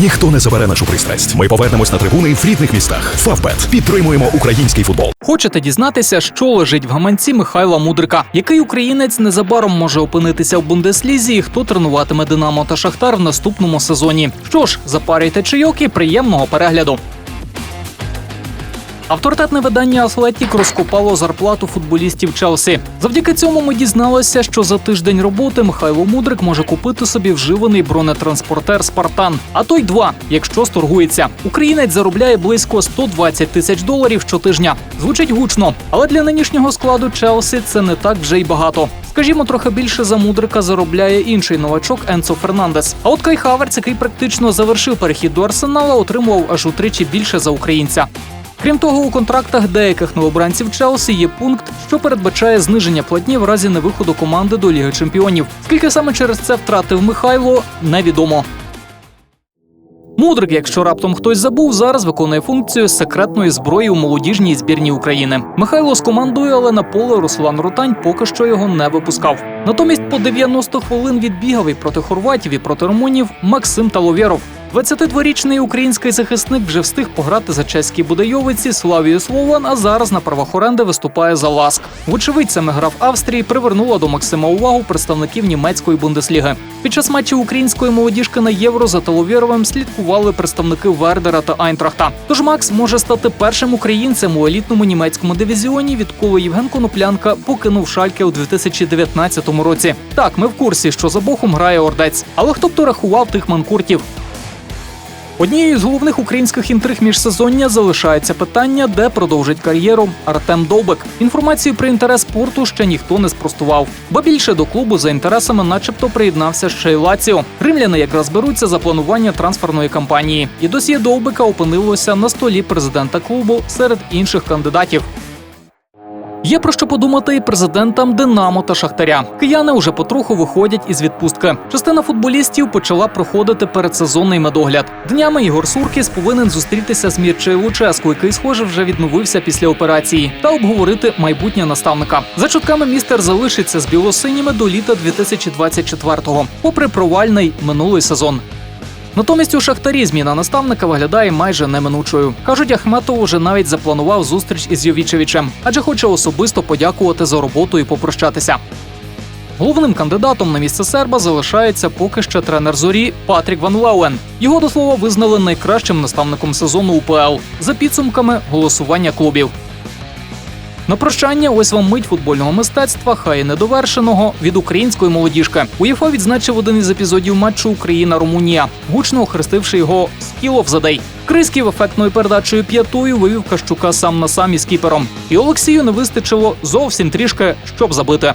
Ніхто не забере нашу пристрасть. Ми повернемось на трибуни в рідних містах. Фавбет підтримуємо український футбол. Хочете дізнатися, що лежить в гаманці Михайла Мудрика? Який українець незабаром може опинитися в Бундеслізі і хто тренуватиме Динамо та Шахтар в наступному сезоні? Що ж, запарюйте чайок і приємного перегляду. Авторитетне видання Атлетік розкопало зарплату футболістів Челсі. Завдяки цьому ми дізналися, що за тиждень роботи Михайло Мудрик може купити собі вживаний бронетранспортер Спартан. А то й два, якщо сторгується. Українець заробляє близько 120 тисяч доларів щотижня. Звучить гучно, але для нинішнього складу Челсі це не так вже й багато. Скажімо, трохи більше за мудрика заробляє інший новачок Енцо Фернандес. А от Кай Хаверц, який практично завершив перехід до арсенала, отримував аж утричі більше за українця. Крім того, у контрактах деяких новобранців Челсі є пункт, що передбачає зниження платні в разі невиходу команди до Ліги Чемпіонів. Скільки саме через це втратив Михайло, невідомо. Мудрик, якщо раптом хтось забув, зараз виконує функцію секретної зброї у молодіжній збірній України. Михайло з командою, але на поле Руслан Рутань поки що його не випускав. Натомість по 90 хвилин відбігав і проти хорватів, і проти румунів Максим Таловєров. 22-річний український захисник вже встиг пограти за чеській Будайовиці, Славію Слован, а зараз на правах оренди виступає за Ласк. Вочевидь, саме гра в Австрії привернула до Максима увагу представників німецької бундесліги. Під час матчів української молодіжки на євро за Таловєровим слідкували представники Вердера та Айнтрахта. Тож Макс може стати першим українцем у елітному німецькому дивізіоні, відколи Євген Коноплянка покинув Шальке у 2019 році. Так, ми в курсі, що за Бохум грає ордець. Але хто б то рахував тих манкуртів? Однією з головних українських інтриг міжсезоння залишається питання, де продовжить кар'єру Артем Довбик. Інформацію про інтерес порту ще ніхто не спростував. Ба більше до клубу за інтересами, начебто, приєднався ще й Лаціо. Римляни якраз беруться за планування трансферної кампанії. І досьє Довбика опинилося на столі президента клубу серед інших кандидатів. Є про що подумати і президентам Динамо та Шахтаря. Кияни вже потроху виходять із відпустки. Частина футболістів почала проходити передсезонний медогляд. Днями Ігор Суркіс повинен зустрітися з Мірчею Луческу, який, схоже, вже відновився після операції, та обговорити майбутнє наставника. За чутками містер залишиться з білосиніми до літа 2024-го, попри провальний минулий сезон. Натомість у Шахтарі зміна наставника виглядає майже неминучою. Кажуть, Ахметов вже навіть запланував зустріч із Йовічевичем, адже хоче особисто подякувати за роботу і попрощатися. Головним кандидатом на місце серба залишається поки що тренер зорі Патрік Ван Лауен. Його до слова визнали найкращим наставником сезону УПЛ за підсумками голосування клубів. На прощання, ось вам мить футбольного мистецтва, хай недовершеного від української молодіжки. УЄФА відзначив один із епізодів матчу Україна-Румунія, гучно охрестивши його «Skill of the Крисків ефектною передачею п'ятою вивів Кащука сам на сам із кіпером. І Олексію не вистачило зовсім трішки, щоб забити.